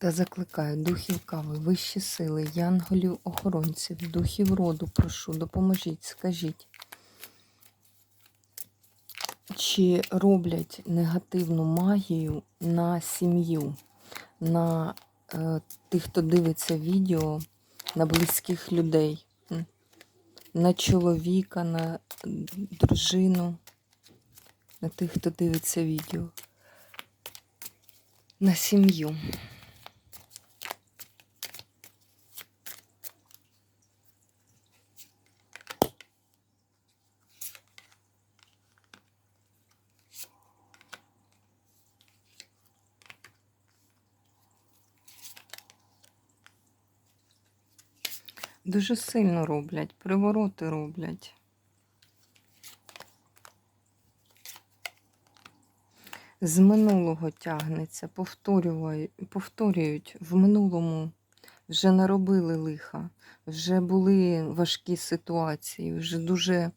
Та закликаю духів кави, вищі сили, янголів, охоронців, духів роду, прошу, допоможіть, скажіть, чи роблять негативну магію на сім'ю, на е, тих, хто дивиться відео, на близьких людей, на чоловіка, на дружину, на тих, хто дивиться відео, на сім'ю. Дуже сильно роблять, привороти роблять. З минулого тягнеться, повторюють, в минулому вже наробили лиха, вже були важкі ситуації, вже дуже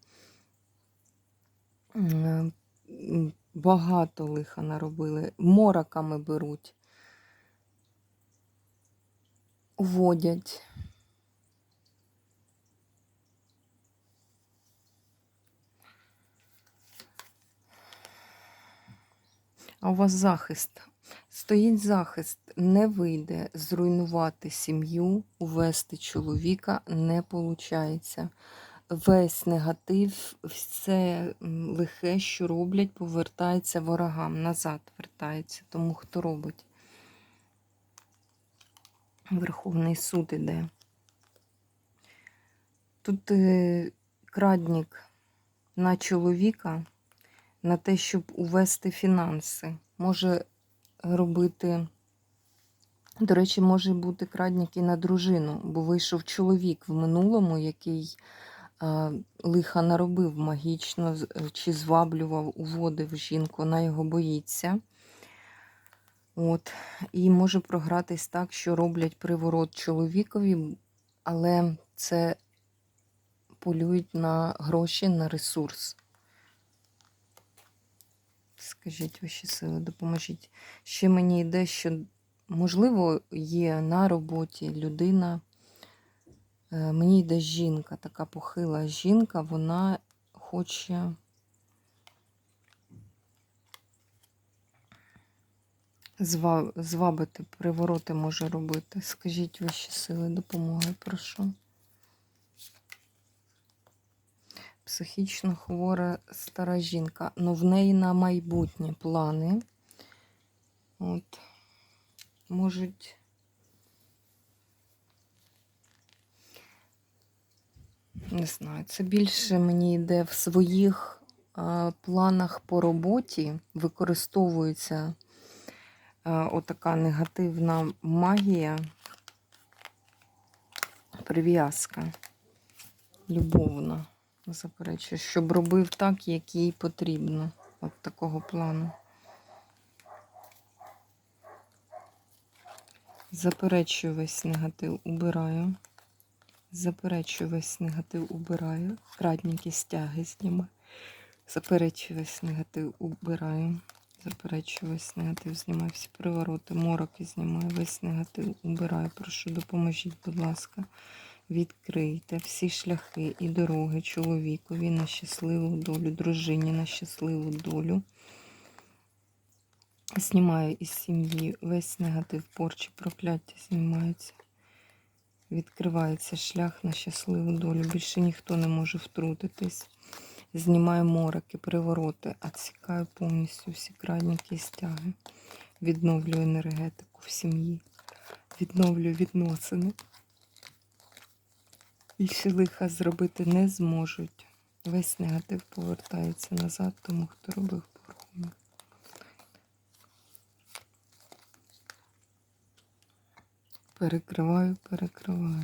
багато лиха наробили. Мороками беруть, уводять. А у вас захист. Стоїть захист, не вийде зруйнувати сім'ю, увести чоловіка не виходить. Весь негатив, все лихе, що роблять, повертається ворогам, назад вертається. Тому хто робить. Верховний суд іде. Тут е, крадник на чоловіка на те, щоб увести фінанси. Може робити, до речі, може бути крадник і на дружину, бо вийшов чоловік в минулому, який а, лиха наробив магічно чи зваблював, уводив жінку, вона його боїться. От. І може програтись так, що роблять приворот чоловікові, але це полюють на гроші, на ресурс. Скажіть ваші сили, допоможіть. Ще мені йде, що, можливо, є на роботі людина. е, Мені йде жінка, така похила жінка, вона хоче звабити, привороти може робити. Скажіть ваші сили, допомоги, прошу. Психічно хвора стара жінка. Ну, в неї на майбутнє плани. От. Можуть. Не знаю, це більше мені йде в своїх а, планах по роботі. Використовується а, отака негативна магія, прив'язка любовна. Заперечую, щоб робив так, як їй потрібно. От такого плану. Заперечую весь негатив, убираю. Заперечую весь негатив, убираю. Крадники стяги знімаю. Заперечую весь негатив, убираю. Заперечую весь негатив, знімаю всі привороти, мороки знімаю, весь негатив убираю. Прошу, допоможіть, будь ласка. Відкрийте всі шляхи і дороги чоловікові на щасливу долю, дружині на щасливу долю. Знімаю із сім'ї весь негатив, порчі, прокляття знімаються. Відкривається шлях на щасливу долю. Більше ніхто не може втрутитись. Знімаю мороки, привороти, відсікаю повністю всі крадники і стяги. Відновлюю енергетику в сім'ї. Відновлюю відносини. Більше лиха зробити не зможуть. Весь негатив повертається назад, тому хто робив порахунок. Перекриваю, перекриваю.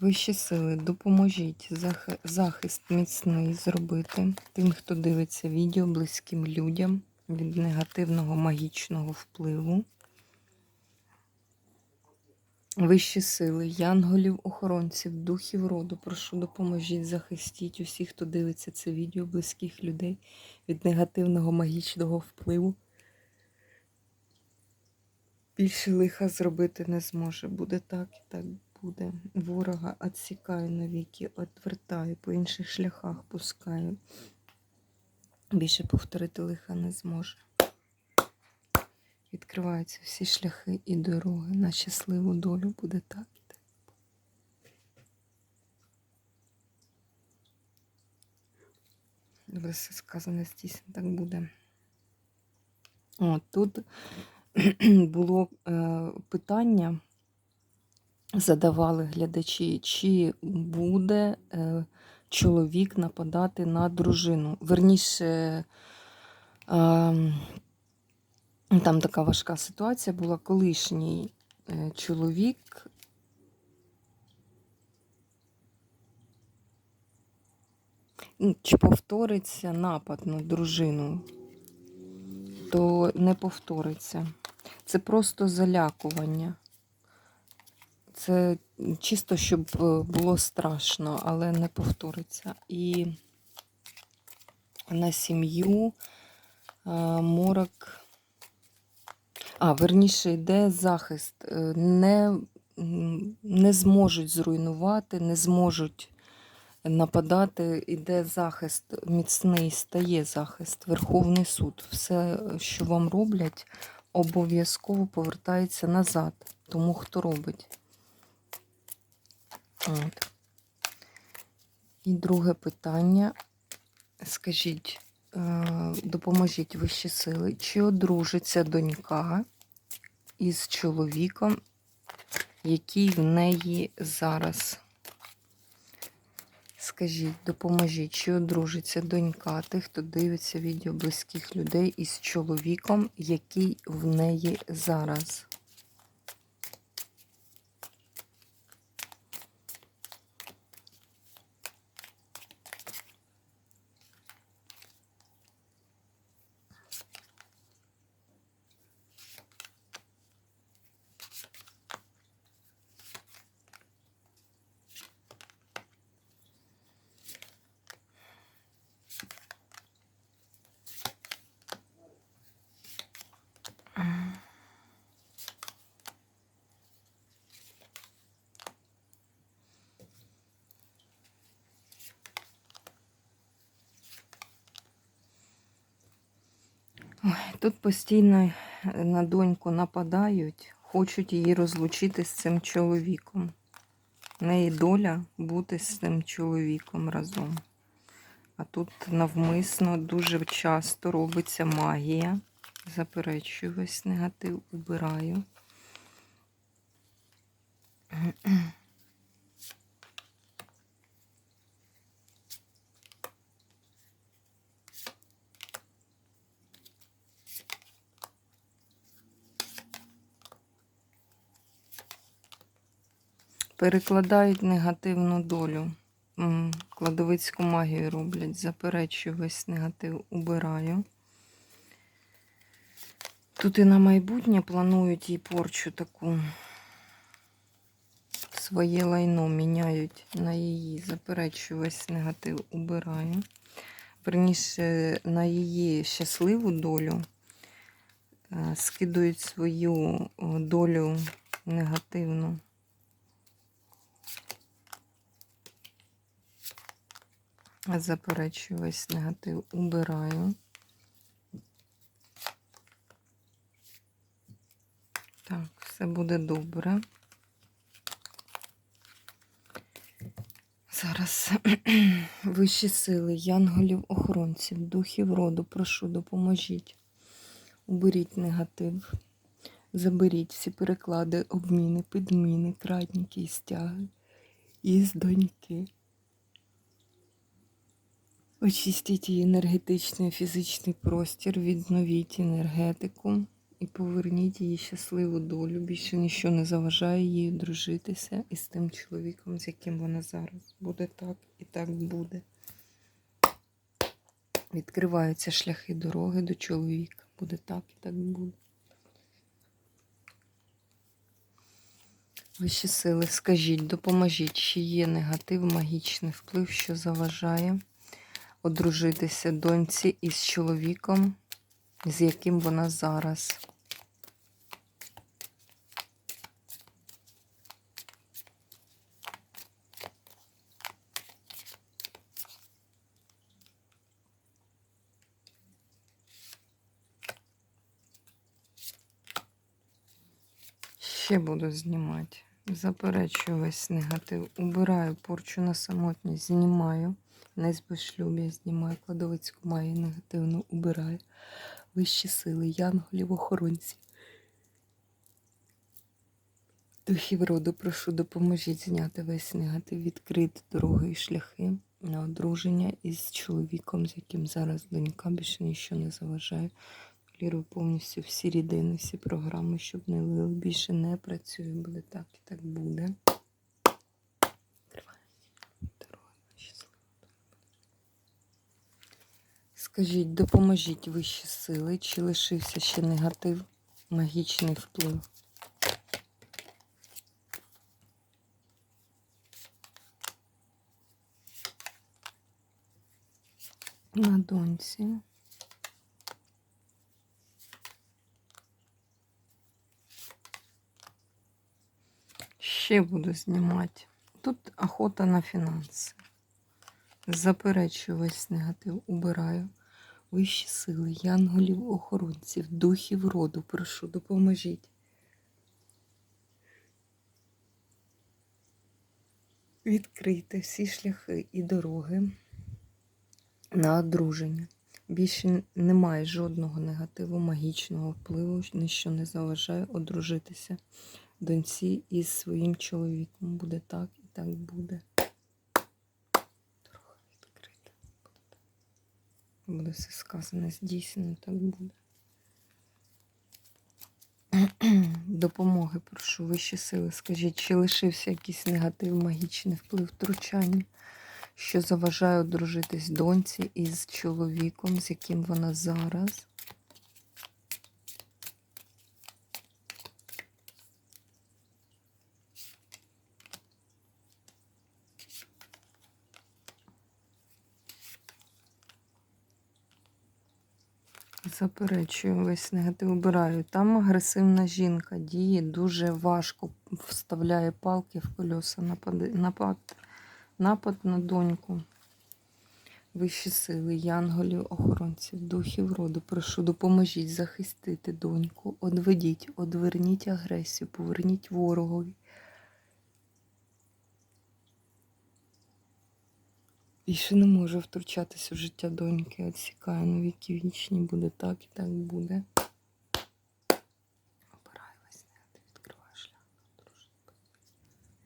Вищі сили, допоможіть зах- захист міцний зробити тим, хто дивиться відео близьким людям від негативного магічного впливу. Вищі сили, янголів, охоронців, духів роду, прошу допоможіть, захистіть усіх, хто дивиться це відео, близьких людей від негативного магічного впливу. Більше лиха зробити не зможе. Буде так і так буде. Ворога відсікаю навіки, відвертаю, по інших шляхах пускаю. Більше повторити лиха не зможе. Відкриваються всі шляхи і дороги на щасливу долю буде так. Буде все сказане здійснено, так буде. О, тут було е, питання, задавали глядачі, чи буде е, чоловік нападати на дружину. Верніше, е, там така важка ситуація була, колишній е, чоловік. Чи повториться напад на дружину, то не повториться. Це просто залякування. Це чисто, щоб е, було страшно, але не повториться. І на сім'ю е, морок. А, верніше, йде захист. Е, Не, не зможуть зруйнувати, не зможуть нападати. Іде захист міцний, стає захист, Верховний суд. Все, що вам роблять, обов'язково повертається назад. Тому хто робить. От. І друге питання. Скажіть, допоможіть вищі сили, чи одружиться донька із чоловіком, який в неї зараз? Скажіть, допоможіть, чи одружиться донька тих, хто дивиться відео близьких людей із чоловіком, який в неї зараз? Ой, тут постійно е, на доньку нападають, хочуть її розлучити з цим чоловіком. Неї доля бути з цим чоловіком разом. А тут навмисно дуже часто робиться магія. Заперечую весь негатив, убираю. Перекладають негативну долю. Кладовицьку магію роблять. Заперечую весь негатив, убираю. Тут і на майбутнє планують їй порчу таку. Своє лайно міняють на її. Заперечую весь негатив, убираю. Верніше, на її щасливу долю е, скидують свою долю негативну. Заперечую весь негатив, убираю. Так, все буде добре. Зараз вищі сили, янголів, охоронців, духів роду, прошу, допоможіть. Уберіть негатив, заберіть всі переклади, обміни, підміни, крадніки і стяги із доньки. Очистіть її енергетичний, фізичний простір, відновіть енергетику і поверніть її щасливу долю. Більше нічого не заважає їй дружитися із тим чоловіком, з яким вона зараз. Буде так і так буде. Відкриваються шляхи дороги до чоловіка. Буде так і так буде. Вищі сили, скажіть, допоможіть, чи є негатив, магічний вплив, що заважає одружитися доньці із чоловіком, з яким вона зараз. Ще буду знімати. Заперечую весь негатив. Убираю порчу на самотність, знімаю. Не з безшлюб'я знімаю. Кладовицьку маю негативну убираю. Вищі сили, янголів, охоронців. Духів роду, прошу, допоможіть зняти весь негатив, відкрити дороги і шляхи на одруження із чоловіком, з яким зараз донька більше нічого не заважає. Лірую повністю всі рідини, всі програми, щоб не лили. Більше не працює. Буде так і так буде. Відкриваю дороги наші сили. Скажіть, допоможіть вищі сили, чи лишився ще негатив, магічний вплив? На доньці. Ще буду знімати. Тут охота на фінанси. Заперечую весь негатив, убираю. Вищі сили, янголів, охоронців, духів роду, прошу, допоможіть. Відкрийте всі шляхи і дороги на одруження. Більше немає жодного негативу, магічного впливу, ніщо не заважає одружитися доньці із своїм чоловіком. Буде так і так буде. Дорога відкрита. Буде так. Буде все сказане, здійснено, так буде. Допомоги, прошу, вищі сили. Скажіть, чи лишився якийсь негатив, магічний вплив втручання, що заважає одружитись доньці із чоловіком, з яким вона зараз? Заперечую весь негатив убираю. Там агресивна жінка діє дуже важко, вставляє палки в колеса, напади, напад, напад на доньку. Вищі сили, янголів, охоронців, духів роду, прошу, допоможіть захистити доньку, одведіть, одверніть агресію, поверніть ворогові. Більше не можу втручатися в життя доньки. Отсікаю на віки вічні. Буде так і так буде. Обираю весь негатив, відкриваю шлях.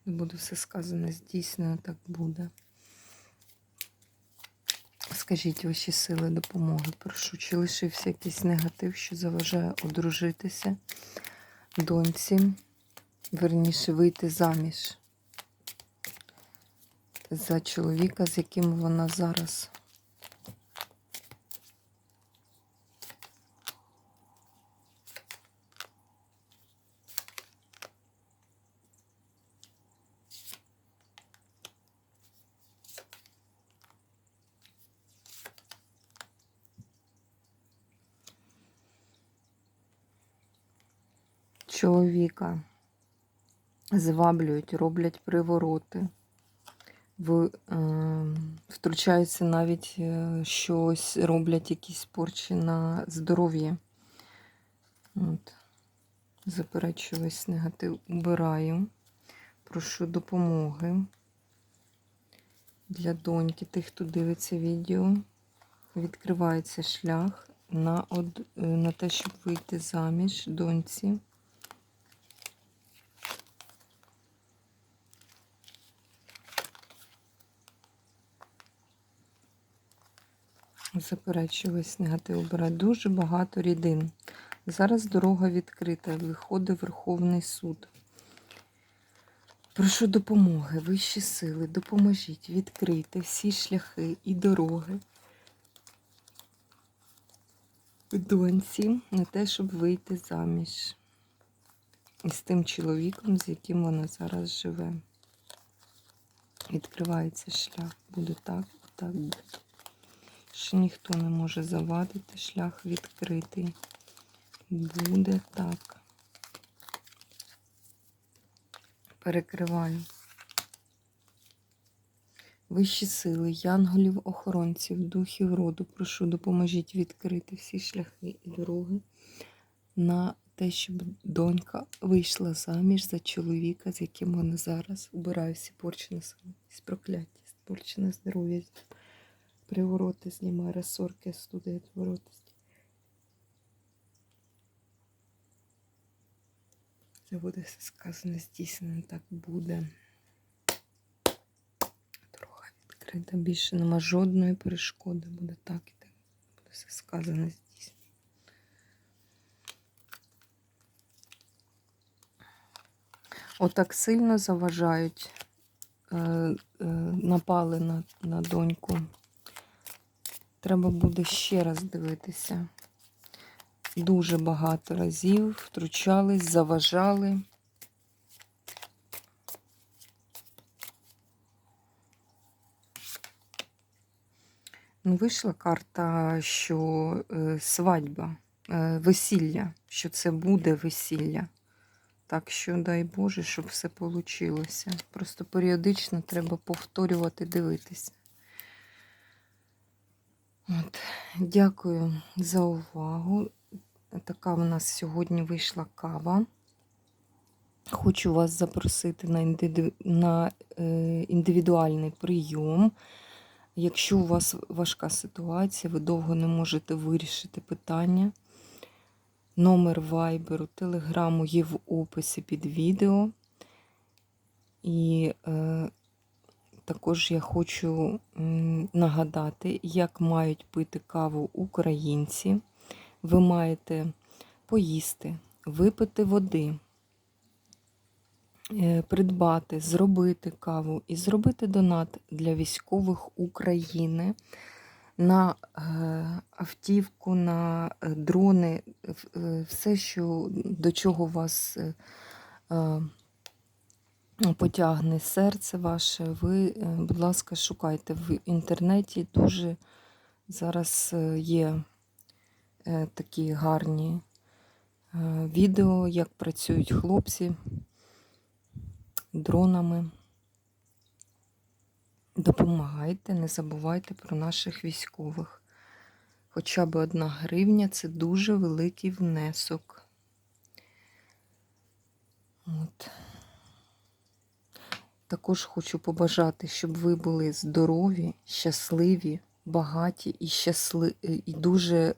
Не буде все сказане, здійснено, так буде. Скажіть ваші сили допомоги. Прошу, чи лишився якийсь негатив, що заважає одружитися доньці, верніше вийти заміж за чоловіка, з яким вона зараз. Чоловіка зваблюють, роблять привороти в, е, втручаються навіть щось, роблять якісь порчі на здоров'я. От. Заперечую весь негатив, убираю. Прошу допомоги для доньки, тих, хто дивиться відео. Відкривається шлях на, од... е, на те, щоб вийти заміж доньці. Заперечую весь негатив. Обираю дуже багато рідин. Зараз дорога відкрита, виходить Верховний суд. Прошу допомоги, вищі сили, допоможіть, відкрийте всі шляхи і дороги доньці на те, щоб вийти заміж. І з тим чоловіком, з яким вона зараз живе. Відкривається шлях. Буде так, так буде. Що ніхто не може завадити, шлях відкритий. Буде так. Перекриваю. Вищі сили, янголів, охоронців, духів роду, прошу, допоможіть відкрити всі шляхи і дороги на те, щоб донька вийшла заміж за чоловіка, з яким вона зараз убирає всі порчі на з прокляття, порчі на здоров'я, привороти знімає, розсорки, студи, відворотості. Це буде все сказано, здійснено, так буде. Дорога відкрита, більше нема жодної перешкоди, буде так і так. Буде все сказано, здійснено. Отак сильно заважають, е, е, напали на, на доньку. Треба буде ще раз дивитися. Дуже багато разів втручались, заважали. Ну, вийшла карта, що е, свадьба, е, весілля, що це буде весілля. Так що, дай Боже, щоб все вийшло. Просто періодично треба повторювати, дивитися. От. Дякую за увагу. Така в нас сьогодні вийшла кава. Хочу вас запросити на індиду- на е, індивідуальний прийом. Якщо у вас важка ситуація, ви довго не можете вирішити питання. Номер вайберу, телеграму є в описі під відео. І е, також я хочу нагадати, як мають пити каву українці. Ви маєте поїсти, випити води, е, придбати, зробити каву і зробити донат для військових України на е, автівку, на е, дрони, все, що до чого вас потягне серце ваше, ви, е, будь ласка, шукайте в інтернеті. Дуже зараз е, є е, такі гарні відео, як працюють хлопці дронами. Допомагайте, не забувайте про наших військових. Хоча б одна гривня це дуже великий внесок. От. Також хочу побажати, щоб ви були здорові, щасливі, багаті і щасли... і дуже е,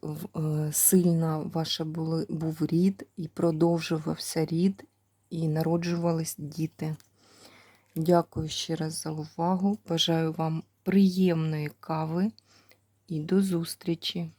сильна ваша був рід, і продовжувався рід, і народжувались діти. Дякую ще раз за увагу. Бажаю вам приємної кави і до зустрічі!